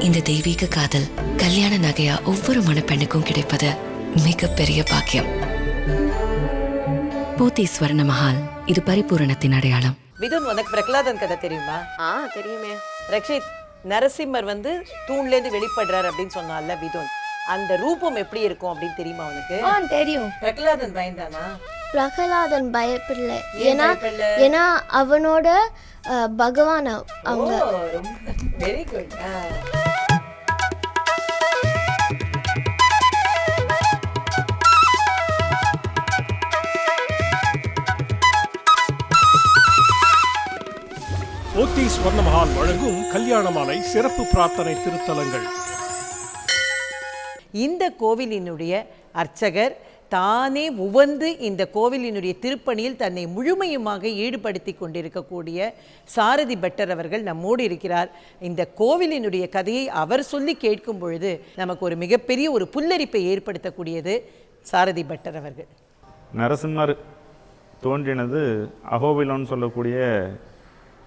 இந்த தெய்வீக காதல் கல்யாண நகையா ஒவ்வொரு மணப்பெண்ணுக்கும் கிடைப்பது மிகப்பெரிய பாக்கியம். போத்தி ஸ்வர்ண மஹால் இது பரிபூரணத்தின் அடையாளம். விதுன் உனக்கு பிரகலாதன் கதை தெரியுமா? ஆ தெரியுமே. ரக்ஷித் நரசிம்மர் வந்து தூண்ல இருந்து வெளிப்படுறார் அப்படின்னு சொன்னான்ல விதுன் அந்த ரூபம் எப்படி இருக்கும் அப்படின்னு தெரியுமா உனக்கு? ஆ தெரியும். பிரகலாதன் பயந்தானா? பிரகலாதன் பயப்படல ஏன் ஏன்னா? ஏன்னா அவனோட அஹ், பகவான் அவ- அவங்க. வெரி குட் ஓத்தி ஸ்வர்ணமஹால் வழங்கும் கல்யாணமாலை சிறப்பு பிரார்த்தனை திருத்தலங்கள். இந்த கோவிலினுடைய அர்ச்சகர் தானே உவந்து இந்த கோவிலினுடைய திருப்பணியில் தன்னை முழுமையுமாக ஈடுபடுத்தி கொண்டிருக்கக்கூடிய சாரதி பட்டர் அவர்கள் நம்மோடு இருக்கிறார். இந்த கோவிலினுடைய கதையை அவர் சொல்லி கேட்கும் பொழுது நமக்கு ஒரு மிகப்பெரிய ஒரு புல்லரிப்பை ஏற்படுத்தக்கூடியது சாரதி பட்டர் அவர்கள். நரசிம்மர் தோன்றினது அகோபிலம்னு சொல்லக்கூடிய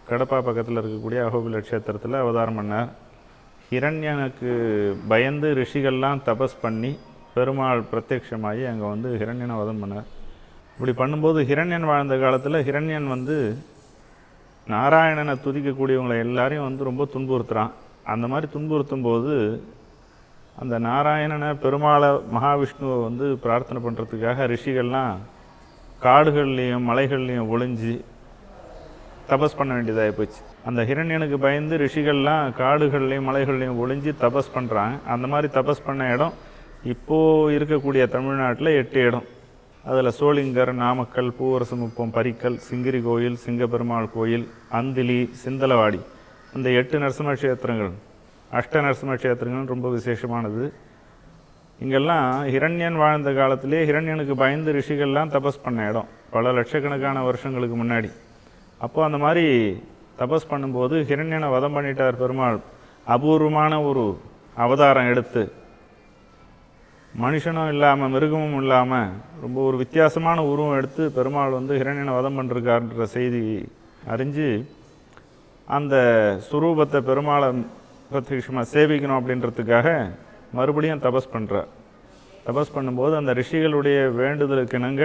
கடப்பா பக்கத்தில் இருக்கக்கூடிய அகோபில க்ஷேத்திரத்தில் அவதாரம் பண்ணார். ஹிரண்யனுக்கு பயந்து ரிஷிகள்லாம் தபஸ் பண்ணி பெருமாள் பிரத்யட்சமாகி அங்கே வந்து ஹிரண்யனை வதம் பண்ணார். இப்படி பண்ணும்போது ஹிரண்யன் வாழ்ந்த காலத்தில் ஹிரண்யன் வந்து நாராயணனை துதிக்கக்கூடியவங்களை எல்லாரையும் வந்து ரொம்ப துன்புறுத்துகிறான் அந்த மாதிரி துன்புறுத்தும் போது அந்த நாராயணனை பெருமாளை மகாவிஷ்ணுவை வந்து பிரார்த்தனை பண்ணுறதுக்காக ரிஷிகள்லாம் காடுகள்லேயும் மலைகள்லேயும் ஒளிஞ்சு தபஸ் பண்ண வேண்டியதாக போச்சு. அந்த ஹிரண்யனுக்கு பயந்து ரிஷிகள்லாம் காடுகள்லையும் மலைகள்லையும் ஒளிஞ்சு தபஸ் பண்ணுறாங்க அந்த மாதிரி தபஸ் பண்ண இடம் இப்போது இருக்கக்கூடிய தமிழ்நாட்டில் எட்டு இடம். அதில் சோளிங்கர் நாமக்கல் பூவரசமுப்பம் பரிக்கல் சிங்கிரி கோயில் சிங்கப்பெருமாள் கோயில் அந்திலி சிந்தலவாடி. இந்த எட்டு நரசிம்ம க்ஷேத்திரங்கள் அஷ்ட நரசிம்ம கஷேத்திரங்கள் ரொம்ப விசேஷமானது. இங்கெல்லாம் ஹிரண்யன் வாழ்ந்த காலத்திலே ஹிரண்யனுக்கு பயந்து ரிஷிகள்லாம் தபஸ் பண்ண இடம். பல லட்சக்கணக்கான வருஷங்களுக்கு முன்னாடி. அப்போ அந்த மாதிரி தபஸ் பண்ணும்போது ஹிரண்யனை வதம் பண்ணிட்டார் பெருமாள். அபூர்வமான ஒரு அவதாரம் எடுத்து. மனுஷனும் இல்லாமல் மிருகமும் இல்லாமல் ரொம்ப ஒரு வித்தியாசமான உருவம் எடுத்து பெருமாள் வந்து ஹிரண்யனை வதம் பண்ணிருக்காருன்ற செய்தி அறிஞ்சு அந்த சுரூபத்தை பெருமாளை பிரத்யட்சமாக சேவிக்கணும் அப்படின்றதுக்காக மறுபடியும் தபஸ் பண்ணுறார் தபஸ் பண்ணும்போது அந்த ரிஷிகளுடைய வேண்டுதலுக்கு இணங்க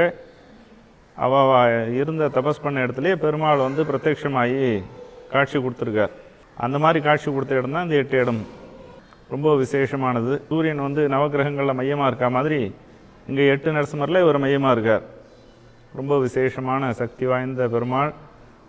அவள் இருந்த தபஸ் பண்ண இடத்துலையே பெருமாள் வந்து பிரத்யட்சமாகி காட்சி கொடுத்துருக்கார். அந்த மாதிரி காட்சி கொடுத்த இடம் தான் இந்த எட்டு இடம். ரொம்ப விசேஷமானது. சூரியன் வந்து நவக்கிரகங்களில் மையமாக இருக்கா மாதிரி இங்கே எட்டு நரசிம்மரில் இவர் மையமாக இருக்கார். ரொம்ப விசேஷமான சக்தி வாய்ந்த பெருமாள்.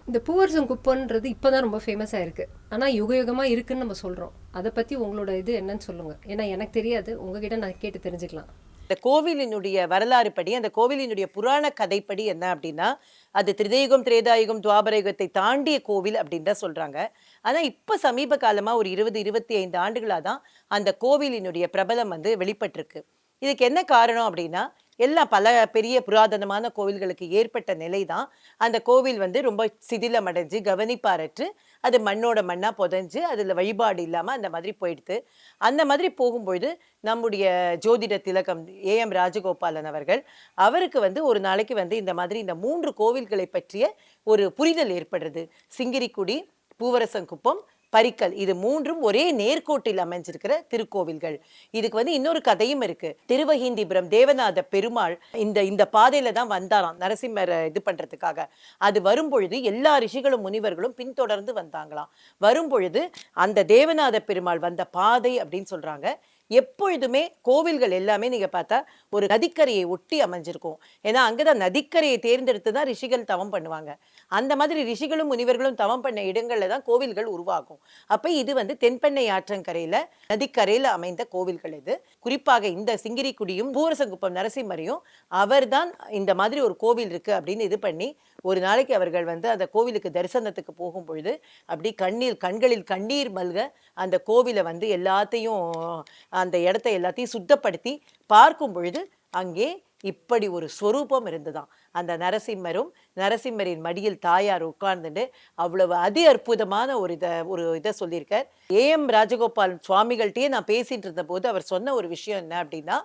இந்த பூவரசம் குப்பன்றது இப்போதான் ரொம்ப ஃபேமஸாக இருக்குது ஆனால் யுக யுகமாக இருக்குதுன்னு நம்ம சொல்கிறோம் அதை பற்றி உங்களோட இது என்னன்னு சொல்லுங்கள் ஏன்னா எனக்கு தெரியாது. உங்ககிட்ட நான் கேட்டு தெரிஞ்சுக்கலாம். இந்த கோவிலினுடைய வரலாறு படி அந்த கோவிலினுடைய புராண கதைப்படி என்ன அப்படின்னா அது திரிதயுகம் திரேதாயுகம் துவாபரயுகத்தை தாண்டிய கோவில் அப்படின்னு தான் சொல்றாங்க. ஆனா இப்ப சமீப காலமா ஒரு இருபது இருபத்தி ஐந்து ஆண்டுகளா தான் அந்த கோவிலினுடைய பிரபலம் வந்து வெளிப்பட்டிருக்கு. இதுக்கு என்ன காரணம் அப்படின்னா எல்லாம் பல பெரிய புராதனமான கோவில்களுக்கு ஏற்பட்ட நிலை தான் அந்த கோவில் வந்து ரொம்ப சிதிலமடைஞ்சு கவனிப்பாரற்று. அது மண்ணோட மண்ணாக புதஞ்சு அதில் வழிபாடு இல்லாமல் அந்த மாதிரி போயிடுது. அந்த மாதிரி போகும்பொழுது நம்முடைய ஜோதிட திலகம் ஏ எம் ராஜகோபாலன் அவர்கள் அவருக்கு வந்து ஒரு நாளைக்கு வந்து இந்த மாதிரி இந்த மூன்று கோவில்களை பற்றிய ஒரு புரிதல் ஏற்படுறது சிங்கிரிக்குடி பூவரசங்குப்பம் பரிக்கல். இது மூன்றும் ஒரே நேர்கோட்டில் அமைஞ்சிருக்கிற திருக்கோவில்கள். இதுக்கு வந்து இன்னொரு கதையும் இருக்கு. திருவஹீந்திபுரம் தேவநாத பெருமாள் இந்த இந்த பாதையில தான் வந்தாராம் நரசிம்மர் இது பண்றதுக்காக. அது வரும்பொழுது எல்லா ரிஷிகளும் முனிவர்களும் பின்தொடர்ந்து வந்தாங்களாம். வரும்பொழுது அந்த தேவநாத பெருமாள் வந்த பாதை அப்படின்னு சொல்றாங்க. எப்பொழுதுமே கோவில்கள் எல்லாமே நீங்க பார்த்தா ஒரு நதிக்கரையை ஒட்டி அமைஞ்சிருக்கும். ஏன்னா அங்கதான் நதிக்கரையை தேர்ந்தெடுத்து தான் ரிஷிகள் தவம் பண்ணுவாங்க. அந்த மாதிரி ரிஷிகளும் முனிவர்களும் தவம் பண்ண இடங்கள்ல தான் கோவில்கள் உருவாகும். அப்ப இது வந்து தென்பெண்ணை ஆற்றங்கரையில நதிக்கரையில் அமைந்த கோவில்கள் இது. குறிப்பாக இந்த சிங்கிரிக்குடியும் பூரசங்குப்பம் நரசிம்மரையும் அவர்தான் இந்த மாதிரி ஒரு கோவில் இருக்கு அப்படின்னு இது பண்ணி ஒரு நாளைக்கு அவர்கள் வந்து அந்த கோவிலுக்கு தரிசனத்துக்கு போகும் பொழுது அப்படி கண்ணீர் கண்களில் கண்ணீர் மல்க அந்த கோவிலை வந்து எல்லாத்தையும் அந்த இடத்த எல்லாத்தையும் சுத்தப்படுத்தி பார்க்கும் பொழுது அங்கே இப்படி ஒரு ஸ்வரூபம் இருந்துதான் அந்த நரசிம்மரும் நரசிம்மரின் மடியில் தாயார் உட்கார்ந்துட்டு அவ்வளவு அதி அற்புதமான ஒரு இதை ஒரு இதை சொல்லியிருக்கார். ஏ எம் ராஜகோபால் சுவாமிகள்கிட்டயே நான் பேசிட்டு இருந்த போது அவர் சொன்ன ஒரு விஷயம் என்ன அப்படின்னா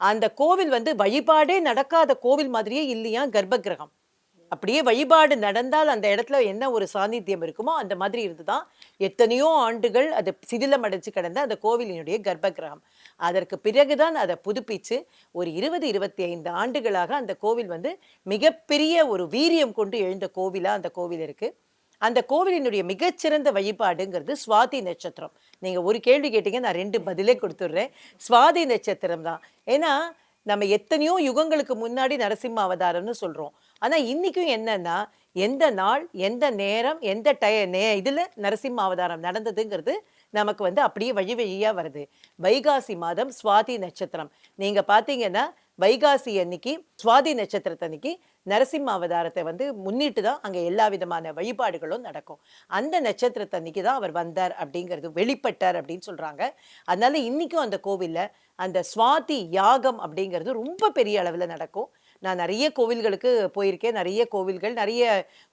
அந்த கோவில் வந்து வழிபாடே நடக்காத கோவில் மாதிரியே இல்லையா கர்ப்பகிரகம். அப்படியே வழிபாடு நடந்தால் அந்த இடத்துல என்ன ஒரு சாநித்தியம் இருக்குமோ அந்த மாதிரி இருந்துதான் எத்தனையோ ஆண்டுகள் அது சிதிலம் அடைச்சு கிடந்த அந்த கோவிலினுடைய கர்ப்பகிரகம். அதற்கு பிறகுதான் அதை புதுப்பிச்சு ஒரு இருபது இருபத்தி ஐந்து ஆண்டுகளாக அந்த கோவில் வந்து மிகப்பெரிய ஒரு வீரியம் கொண்டு எழுந்த கோவிலாக அந்த கோவில் இருக்குது அந்த கோவிலினுடைய மிகச்சிறந்த வழிபாடுங்கிறது சுவாதி நட்சத்திரம். நீங்கள் ஒரு கேள்வி கேட்டீங்க நான் ரெண்டு பதிலே கொடுத்துட்றேன். சுவாதி நட்சத்திரம் தான் ஏன்னா நம்ம எத்தனையோ யுகங்களுக்கு முன்னாடி நரசிம்ம அவதாரம்னு சொல்கிறோம் ஆனால் இன்றைக்கும் என்னன்னா எந்த நாள் எந்த நேரம் எந்த டய நே இதில் நரசிம்ம அவதாரம் நடந்ததுங்கிறது நமக்கு வந்து அப்படியே வழி வழியாக வருது. வைகாசி மாதம் சுவாதி நட்சத்திரம். நீங்கள் பார்த்தீங்கன்னா வைகாசி அன்னைக்கு சுவாதி நட்சத்திரத்தன்னைக்கு நரசிம்ம அவதாரத்தை வந்து முன்னிட்டு தான் அங்கே எல்லா விதமான வழிபாடுகளும் நடக்கும். அந்த நட்சத்திரத்தன்னைக்கு தான் அவர் வந்தார் அப்படிங்கிறது வெளிப்பட்டார் அப்படின்னு சொல்கிறாங்க அதனால இன்றைக்கும் அந்த கோவில்ல அந்த சுவாதி யாகம் அப்படிங்கிறது ரொம்ப பெரிய அளவில் நடக்கும். நான் நிறைய கோவில்களுக்கு போயிருக்கேன். நிறைய கோவில்கள் நிறைய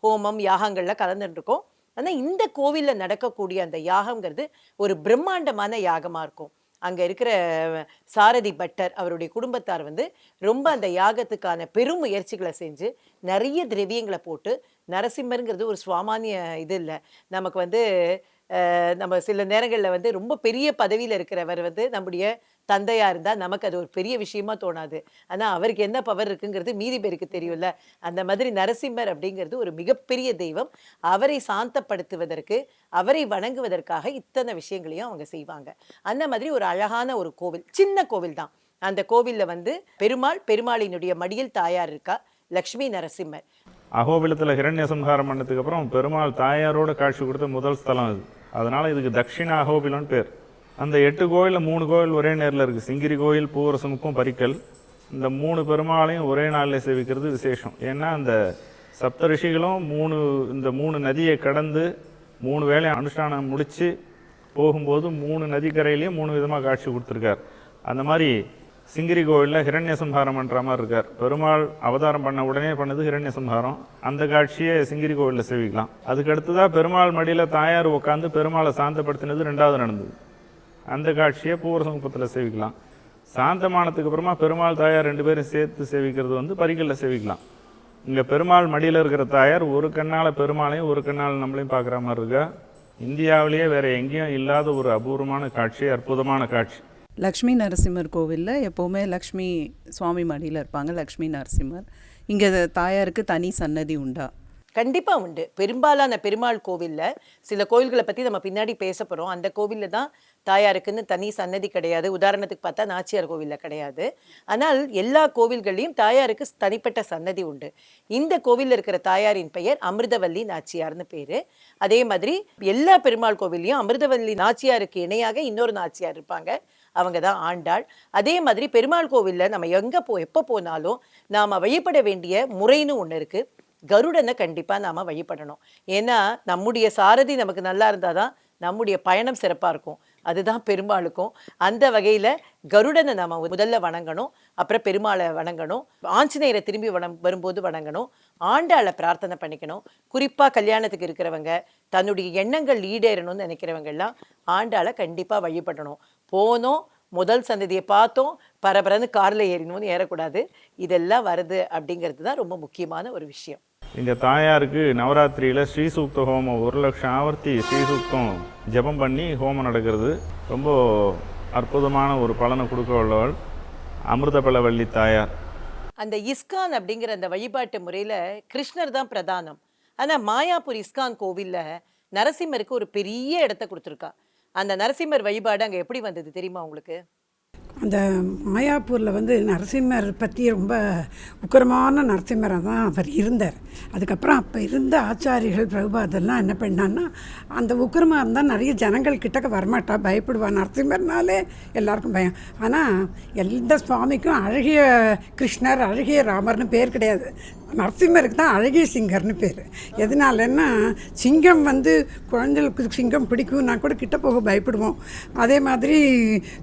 ஹோமம் யாகங்களில் கலந்துருக்கோம் ஆனால் இந்த கோவிலில் நடக்கக்கூடிய அந்த யாகங்கிறது ஒரு பிரம்மாண்டமான யாகமாக இருக்கும். அங்கே இருக்கிற சாரதி பட்டர் அவருடைய குடும்பத்தார் வந்து ரொம்ப அந்த யாகத்துக்கான பெரும் முயற்சிகளை செஞ்சு நிறைய திரவியங்களை போட்டு நரசிம்மருங்கிறது ஒரு சுவாமானிய இது இல்லை. நமக்கு வந்து நம்ம சில நேரங்களில் வந்து ரொம்ப பெரிய பதவியில் இருக்கிறவர் வந்து நம்முடைய தந்தையாக இருந்தால் நமக்கு அது ஒரு பெரிய விஷயமா தோணாது. ஆனால் அவருக்கு என்ன பவர் இருக்குங்கிறது மீதி பேருக்கு தெரியும்ல. அந்த மாதிரி நரசிம்மர் அப்படிங்கிறது ஒரு மிகப்பெரிய தெய்வம். அவரை சாந்தப்படுத்துவதற்கு அவரை வணங்குவதற்காக இத்தனை விஷயங்களையும் அவங்க செய்வாங்க. அந்த மாதிரி ஒரு அழகான ஒரு கோவில் சின்ன கோவில் தான். அந்த கோவிலில் வந்து பெருமாள் பெருமாளினுடைய மடியில் தாயார் இருக்கா லக்ஷ்மி நரசிம்மர். அகோபிலத்தில் ஹிரண்ய சம்ஹாரம் பண்ணதுக்கு அப்புறம் பெருமாள் தாயாரோட காட்சி கொடுத்த முதல் ஸ்தலம் அது. அதனால இதுக்கு தட்சிண அகோபிலம்னு பேர். அந்த எட்டு கோயிலில் மூணு கோயில் ஒரே நேரில் இருக்குது சிங்கிரி கோயில் பூவரசமுக்கும் பரிக்கல். இந்த மூணு பெருமாளையும் ஒரே நாளில் சேவிக்கிறது விசேஷம். ஏன்னா அந்த சப்த ரிஷிகளும் மூணு இந்த மூணு நதியை கடந்து மூணு வேலை அனுஷ்டானம் முடித்து போகும்போது மூணு நதிக்கரையிலையும் மூணு விதமாக காட்சி கொடுத்துருக்கார். அந்த மாதிரி சிங்கிரி கோவிலில் ஹிரண்ய சம்ஹாரம் பண்ணுற மாதிரி இருக்கார். பெருமாள் அவதாரம் பண்ண உடனே பண்ணது ஹிரண்ய சம்ஹாரம் அந்த காட்சியை சிங்கிரி கோவிலில் சேவிக்கலாம். அதுக்கு பெருமாள் மடியில் தாயார் உட்காந்து பெருமாளை சாந்தப்படுத்தினது ரெண்டாவது நடந்தது. அந்த காட்சியை பூரசமுப்பத்தில் சேவிக்கலாம். சாந்தமானதுக்கு அப்புறமா பெருமாள் தாயார் ரெண்டு பேரும் சேர்த்து சேவிக்கிறது வந்து பரிகல்ல சேவிக்கலாம். இங்கே பெருமாள் மடியில் இருக்கிற தாயார் ஒரு கண்ணால் பெருமாளையும் ஒரு கண்ணால் நம்மளையும் பார்க்குற மாதிரி இருக்கா? இந்தியாவிலேயே வேற எங்கேயும் இல்லாத ஒரு அபூர்வமான காட்சி அற்புதமான காட்சி. லக்ஷ்மி நரசிம்மர் கோவிலில் எப்போவுமே லக்ஷ்மி சுவாமி மடியில் இருப்பாங்க லக்ஷ்மி நரசிம்மர். இங்கே தாயாருக்கு தனி சன்னதி உண்டா? கண்டிப்பா உண்டு. பெரும்பாலான பெருமாள் கோவில்ல சில கோயில்களை பத்தி நம்ம பின்னாடி பேச போறோம். அந்த கோவில்ல தான் தாயாருக்குன்னு தனி சன்னதி கிடையாது. உதாரணத்துக்கு பார்த்தா நாச்சியார் கோவிலில் கிடையாது. ஆனால் எல்லா கோவில்கள்லையும் தாயாருக்கு தனிப்பட்ட சன்னதி உண்டு. இந்த கோவிலில் இருக்கிற தாயாரின் பெயர் அமிர்தவல்லி நாச்சியார்னு பேர். அதே மாதிரி எல்லா பெருமாள் கோவில்லையும் அமிர்தவல்லி நாச்சியாருக்கு இணையாக இன்னொரு நாச்சியார் இருப்பாங்க. அவங்க தான் ஆண்டாள். அதே மாதிரி பெருமாள் கோவிலில் நம்ம எங்கே போ எப்போ போனாலும் நாம் வழிபட வேண்டிய முறைன்னு ஒன்று இருக்குது கருடனை கண்டிப்பாக நாம் வழிபடணும். ஏன்னா நம்முடைய சாரதி நமக்கு நல்லா இருந்தால் தான் நம்முடைய பயணம் சிறப்பாக இருக்கும். அதுதான் பெருமாளுக்கும். அந்த வகையில் கருடனை நம்ம முதல்ல வணங்கணும் அப்புறம் பெருமாளை வணங்கணும் ஆஞ்சநேயரை திரும்பி வணம் வரும்போது வணங்கணும் ஆண்டாளை பிரார்த்தனை பண்ணிக்கணும். குறிப்பாக கல்யாணத்துக்கு இருக்கிறவங்க தன்னுடைய எண்ணங்கள் ஈடேறணும்னு நினைக்கிறவங்க எல்லாம் ஆண்டாளை கண்டிப்பாக வழிபடணும். போனோம் முதல் சந்ததியை பார்த்தோம் பரபரன்னு காரில் ஏறினோம்னு ஏறக்கூடாது. இதெல்லாம் வருது அப்படிங்கிறது தான் ரொம்ப முக்கியமான ஒரு விஷயம். எங்கள் தாயாருக்கு நவராத்திரியில் ஸ்ரீசூக்த ஹோமம் ஒரு லட்சம் ஆவர்த்தி ஸ்ரீசூக்தம் ஜெபம் பண்ணி ஹோமம் நடக்கிறது. ரொம்ப அற்புதமான ஒரு பலனை கொடுக்க உள்ளவள் அமிர்தபலவள்ளி தாயார். அந்த இஸ்கான் அப்படிங்கிற அந்த வழிபாட்டு முறையில் கிருஷ்ணர் தான் பிரதானம். ஆனால் மாயாப்பூர் இஸ்கான் கோவிலில் நரசிம்மருக்கு ஒரு பெரிய இடத்த கொடுத்துருக்கா. அந்த நரசிம்மர் வழிபாடு அங்கே எப்படி வந்தது தெரியுமா உங்களுக்கு? அந்த மாயாப்பூரில் வந்து நரசிம்மர் பற்றி ரொம்ப உக்கரமான நரசிம்மராக தான் அவர் இருந்தார். அதுக்கப்புறம் அப்போ இருந்த ஆச்சாரிகள் பிரபுபாதெல்லாம் என்ன பண்ணான்னா அந்த உக்கரமாக இருந்தால் நிறைய ஜனங்கள் கிட்டக்க வரமாட்டா பயப்படுவா. நரசிம்மர்னாலே எல்லாருக்கும் பயம். ஆனால் எந்த சுவாமிக்கும் அழகிய கிருஷ்ணர் அழகிய ராமர்னு பேர் கிடையாது. நரசிம்மருக்கு தான் அழகிய சிங்கர்னு பேர். எதனாலன்னா சிங்கம் வந்து குழந்தைகளுக்கு சிங்கம் பிடிக்கும்னா கூட கிட்ட போக பயப்படுவோம். அதே மாதிரி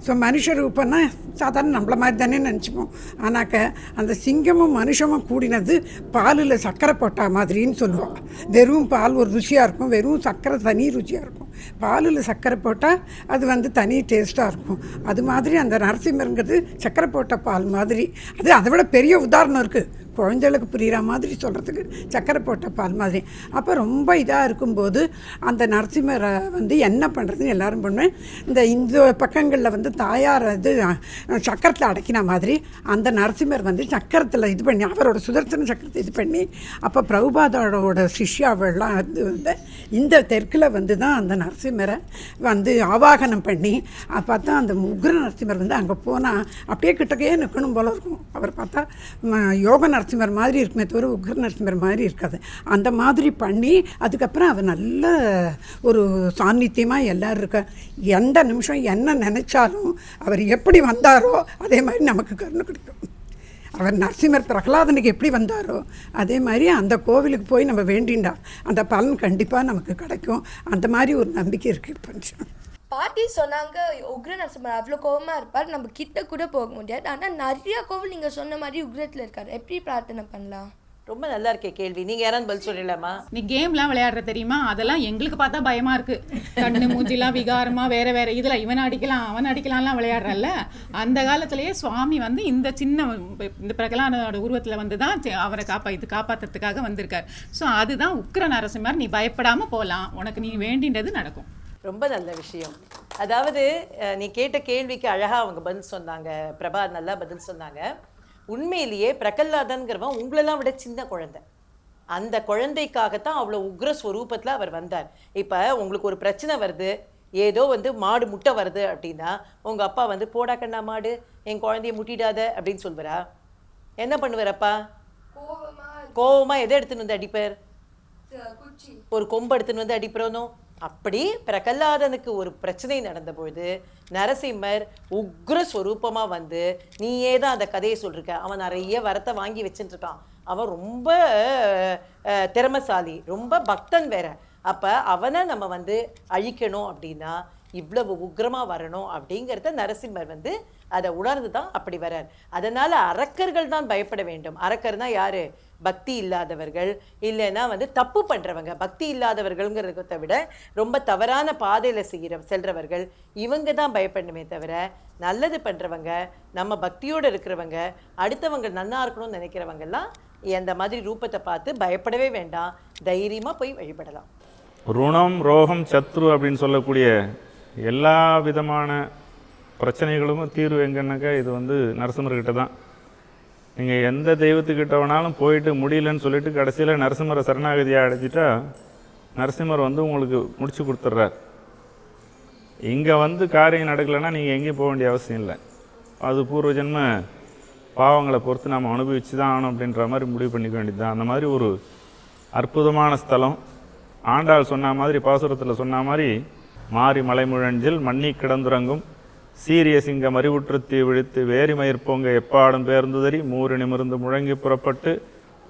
ஸோ மனுஷ ரூபம்னா சாதாரண நம்மள மாதிரி தானே நினச்சிப்போம். ஆனாக்க அந்த சிங்கமும் மனுஷமும் கூடினது பாலில் சர்க்கரை போட்டா மாதிரின்னு சொல்லுவாள் வெறும் பால் ஒரு ருசியாக இருக்கும் வெறும் சர்க்கரை தனி ருசியாக இருக்கும். பாலில் சர்க்கரை போட்டால் அது வந்து தனி டேஸ்ட்டாக இருக்கும். அது மாதிரி அந்த நரசிம்மருங்கிறது சர்க்கரை போட்ட பால் மாதிரி. அது அதை விட பெரிய உதாரணம் இருக்குது குழந்தைகளுக்கு புரிகிற மாதிரி சொல்கிறதுக்கு சக்கரை போட்ட பால் மாதிரி. அப்போ ரொம்ப இதாக இருக்கும்போது அந்த நரசிம்மரை வந்து என்ன பண்ணுறதுன்னு எல்லாரும் பண்ணுவேன். இந்த இந்து பக்கங்களில் வந்து தாயார் இது சக்கரத்தில் அடக்கின மாதிரி அந்த நரசிம்மர் வந்து சக்கரத்தில் இது பண்ணி அவரோட சுதர்சன சக்கரத்தை இது பண்ணி அப்போ பிரபுபாதோட சிஷ்யாவெல்லாம் வந்து வந்து இந்த தெற்கில் வந்து தான் அந்த நரசிம்மரை வந்து ஆவாகனம் பண்ணி பார்த்தா அந்த உக்ர நரசிம்மர் வந்து அங்கே போனால் அப்படியே கிட்டக்கையே நிற்கணும் போல இருக்கும். அவர் பார்த்தா யோக நரசிம்மர் மாதிரி இருக்குமே தவிர உக்ர நரசிம்மர் மாதிரி இருக்காது. அந்த மாதிரி பண்ணி அதுக்கப்புறம் அவர் நல்ல ஒரு சாநித்தியமாக எல்லோரும் இருக்க எந்த நிமிஷம் என்ன நினச்சாலும் அவர் எப்படி வந்தாரோ அதே மாதிரி நமக்கு கருணை கிடைக்கும். அவர் நரசிம்மர் பிரகலாதனுக்கு எப்படி வந்தாரோ அதே மாதிரி அந்த கோவிலுக்கு போய் நம்ம வேண்டிண்டா. அந்த பலன் கண்டிப்பாக நமக்கு கிடைக்கும். அந்த மாதிரி ஒரு நம்பிக்கை இருக்குது கொஞ்சம். பாட்டி சொன்னாங்க உக்ர நரசிம்மர் அவ்வளோ கோபமாக இருப்பார். நம்ம கிட்ட கூட போக முடியாது. ஆனால் நிறைய கோவில் நீங்கள் சொன்ன மாதிரி உக்ரத்தில் இருக்கார். எப்படி பிரார்த்தனை பண்ணலாம்? ரொம்ப நல்லா இருக்கே கேள்வி. நீங்க யாராவது பதில் சொல்லலாமா? நீ கேம்லாம் விளையாடுற தெரியுமா? அதெல்லாம் எங்களுக்கு பார்த்தா பயமா இருக்கு. கண்ணு மூஞ்சிலாம் விகாரமா வேற வேற இதுல இவன் அடிக்கலாம் அவன் அடிக்கலாம்லாம் விளையாடுறல்ல. அந்த காலத்திலேயே சுவாமி வந்து இந்த சின்ன இந்த பிரகலானோட உருவத்துல வந்து தான் அவரை காப்பா இது காப்பாத்துறதுக்காக வந்திருக்கார். ஸோ அதுதான் உக்கிர நரசிம்மர் நீ பயப்படாம போலாம். உனக்கு நீ வேண்டின்றது நடக்கும். ரொம்ப நல்ல விஷயம். அதாவது நீ கேட்ட கேள்விக்கு அழகா அவங்க பதில் சொன்னாங்க. பிரபா நல்லா பதில் சொன்னாங்க. உண்மையிலேயே பிரகல்லாதன்கிறவன் உங்களெல்லாம் விட சின்ன குழந்தை. அந்த குழந்தைக்காகத்தான் அவ்வளோ உக்ர ஸ்வரூபத்தில் அவர் வந்தார். இப்போ உங்களுக்கு ஒரு பிரச்சனை வருது ஏதோ வந்து மாடு முட்டை வருது அப்படின்னா உங்கள் அப்பா வந்து போடா கண்ணா மாடு என் குழந்தைய முட்டிடாத அப்படின்னு சொல்வாரா என்ன பண்ணுவாரப்பா? கோவமா எதை எடுத்துன்னு வந்து அடிப்பார்? ஒரு கொம்பு எடுத்துன்னு வந்து அடிக்கிறோனோ அப்படி பிரகல்லாதனுக்கு ஒரு பிரச்சனை நடந்தபொழுது நரசிம்மர் உக்ர ஸ்வரூபமாக வந்து நீயே தான் அந்த கதையை சொல்லிருக்க அவன் நிறைய வரத்தை வாங்கி வச்சுட்டுருக்கான் அவன் ரொம்ப திறமசாலி திறமைசாலி ரொம்ப பக்தன் வேற. அப்ப அவனை நம்ம வந்து அழிக்கணும் அப்படின்னா இவ்வளவு உக்ரமாக வரணும் அப்படிங்கிறத நரசிம்மர் வந்து அதை உணர்ந்து தான் அப்படி வரார் அதனால் அரக்கர்கள் தான் பயப்பட வேண்டும். அரக்கர்னா யாரு? பக்தி இல்லாதவர்கள் இல்லைன்னா வந்து தப்பு பண்ணுறவங்க பக்தி இல்லாதவர்கள்ங்கிறத விட ரொம்ப தவறான பாதையில் செய்கிற செல்றவர்கள் இவங்க தான் பயப்படணுமே தவிர நல்லது பண்ணுறவங்க நம்ம பக்தியோடு இருக்கிறவங்க அடுத்தவங்க நல்லா இருக்கணும்னு நினைக்கிறவங்கெல்லாம் அந்த மாதிரி ரூபத்தை பார்த்து பயப்படவே வேண்டாம். தைரியமாக போய் வழிபடலாம். ருணம் ரோகம் சத்ரு அப்படின்னு சொல்லக்கூடிய எல்லா விதமான பிரச்சனைகளும் தீர்வு எங்கன்னாக்கா இது வந்து நரசிம்மர்கிட்ட தான் நீங்கள் எந்த தெய்வத்துக்கிட்ட வேணாலும் போயிட்டு முடியலன்னு சொல்லிட்டு கடைசியில் நரசிம்மரை சரணாகதியாக அடைஞ்சிட்டா நரசிம்மர் வந்து உங்களுக்கு முடிச்சு கொடுத்துட்றார் இங்கே வந்து காரியம் நடக்கலைன்னா நீங்கள் எங்கேயும் போக வேண்டிய அவசியம் இல்லை. அது பூர்வ ஜென்ம பாவங்களை பொறுத்து நாம் அனுபவிச்சு தான் ஆகணும் அப்படின்ற மாதிரி முடிவு பண்ணிக்க வேண்டியது தான் அந்த மாதிரி ஒரு அற்புதமான ஸ்தலம். ஆண்டாள் சொன்ன மாதிரி பாசுரத்தில் சொன்ன மாதிரி மாறி மலைமுழஞ்சில் மண்ணி கிடந்துறங்கும். சீரிய சிங்கம் அறிவுற்றுத்தி விழித்து வேரி மயிர்பொங்க எப்பாடும் பேர்ந்துதறி மூறு நிமிர்ந்து முழங்கி புறப்பட்டு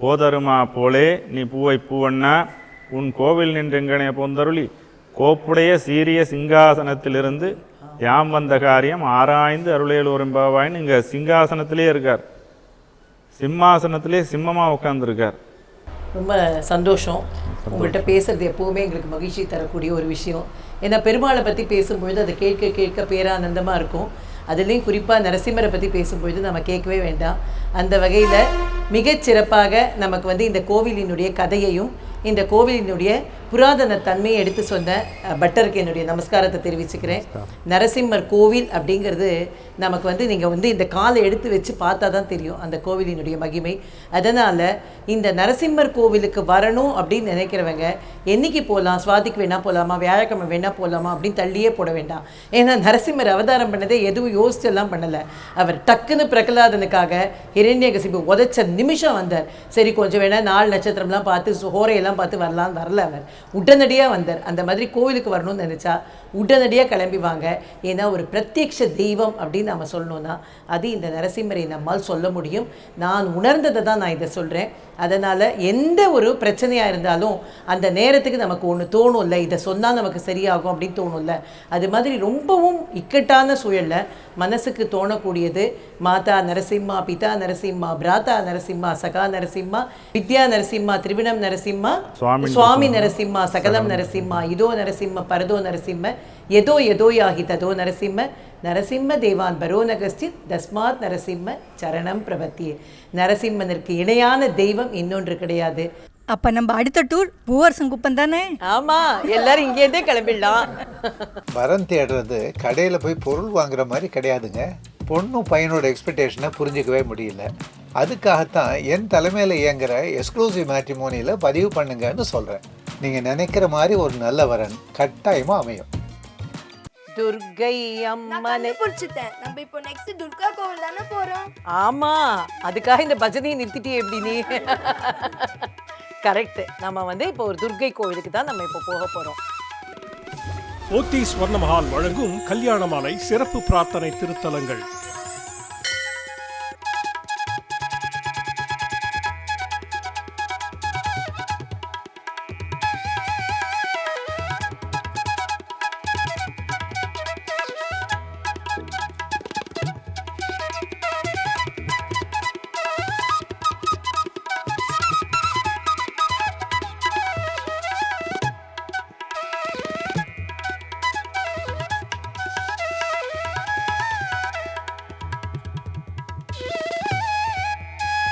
போதருமா போலே நீ பூவை பூவண்ணா உன் கோவில் நின்றெங்கனைய பொந்தருளி கோப்புடைய சீரிய சிங்காசனத்திலிருந்து யாம் வந்த காரியம் ஆராய்ந்து அருளையலூர் எம்பாவாயின்னு இங்கே சிங்காசனத்திலே இருக்கார். சிம்மாசனத்திலே சிம்மமாக உட்காந்துருக்கார் ரொம்ப சந்தோஷம். உங்கள்கிட்ட பேசுறது எப்பவுமே எங்களுக்கு மகிழ்ச்சி தரக்கூடிய ஒரு விஷயம். ஏன்னா பெருமாளை பற்றி பேசும்பொழுது அதை கேட்க கேட்க பேரானந்தமாக இருக்கும். அதுலேயும் குறிப்பாக நரசிம்மரை பற்றி பேசும்பொழுது நம்ம கேட்கவே வேண்டாம். அந்த வகையில் மிகச் சிறப்பாக நமக்கு வந்து இந்த கோவிலினுடைய கதையையும் இந்த கோவிலினுடைய புராதன தன்மையை எடுத்து சொன்ன பட்டருக்கு என்னுடைய நமஸ்காரத்தை தெரிவிச்சுக்கிறேன். நரசிம்மர் கோவில் அப்படிங்கிறது நமக்கு வந்து நீங்கள் வந்து இந்த காலை எடுத்து வச்சு பார்த்தா தான் தெரியும் அந்த கோவிலினுடைய மகிமை. அதனால் இந்த நரசிம்மர் கோவிலுக்கு வரணும் அப்படின்னு நினைக்கிறவங்க என்னைக்கு போகலாம் சுவாதிக்கு வேணா போகலாமா வியாழக்கிழமை வேணா போகலாமா அப்படின்னு தள்ளியே போட வேண்டாம். ஏன்னா நரசிம்மர் அவதாரம் பண்ணதே எதுவும் யோசிச்செல்லாம் பண்ணலை. அவர் டக்குன்னு பிரகலாதனுக்காக ஹிரண்யகசிபு உதைச்ச நிமிஷம் வந்தார். சரி கொஞ்சம் வேணா நாள் நட்சத்திரம்லாம் பார்த்து ஹோரையெல்லாம் பார்த்து வரலான்னு வரல அவர். உடனடியாக வந்தார். அந்த மாதிரி கோவிலுக்கு வரணும்னு நினச்சா உடனடியாக கிளம்பி வாங்க. ஏன்னா ஒரு பிரத்யக்ஷ தெய்வம் அப்படின்னு நம்ம சொல்லணும்னா அது இந்த நரசிம்மரை நம்மால் சொல்ல முடியும். நான் உணர்ந்ததை தான் நான் இதை சொல்கிறேன் அதனால் எந்த ஒரு பிரச்சனையாக இருந்தாலும் அந்த நேரத்துக்கு நமக்கு ஒன்று தோணும்ல இதை சொன்னால் நமக்கு சரியாகும் அப்படின்னு தோணும்ல. அது மாதிரி ரொம்பவும் இக்கட்டான சூழலில் மனசுக்கு தோணக்கூடியது மாதா நரசிம்மா பிதா நரசிம்மா பிராதா நரசிம்மா சகா நரசிம்மா வித்யா நரசிம்மா திரிவினம் நரசிம்மா சுவாமி நரசிம்மா நரசிம்மா சகலம் நரசிம்மா இதோ நரசிம்ம பரதோ நரசிம்ம எதோ எதோ யாகி ததோ நரசிம்ம நரசிம்ம தேவான் பரோ நகஸ்டித் தஸ்மாத் நரசிம்ம சரணம் பிரபத்தியே. நரசிம்மனிற்கு இணையான தெய்வம் இன்னொன்று கிடையாது. அப்ப நம்ம அடுத்த டூர் பூவரசன் குப்பம் தானே? ஆமா எல்லாரும் இங்கேருந்தே கிளம்பிடலாம். வரம் தேடுறது கடையில் போய் பொருள் வாங்குற மாதிரி கிடையாதுங்க. பொண்ணும் பையனோட எக்ஸ்பெக்டேஷனை புரிஞ்சிக்கவே முடியல. அதுக்காகத்தான் என் தலைமையில் இயங்குற எக்ஸ்க்ளூசிவ் மேட்ரிமோனியில் பதிவு பண்ணுங்கன்னு சொல்கிறேன் நீங்கள் நினைக்கிற மாதிரி ஒரு நல்ல வரன் கட்டாயமாக அமையும். துர்கை அம்மனை கண்டுபிடிச்சிட்டேன். நம்ம இப்போ நெக்ஸ்ட் துர்கா கோவில் தானே போறோம். ஆமா. அதுக்காக இந்த பஜனையை நிறுத்திட்டியே எப்படி நீ. கரெக்ட் நம்ம வந்து இப்போ ஒரு துர்கை கோவிலுக்கு தான் நம்ம இப்போ போக போறோம். போத்தி ஸ்வர்ண மஹால் வழங்கும் கல்யாண மாலை சிறப்பு பிரார்த்தனை திருத்தலங்கள்.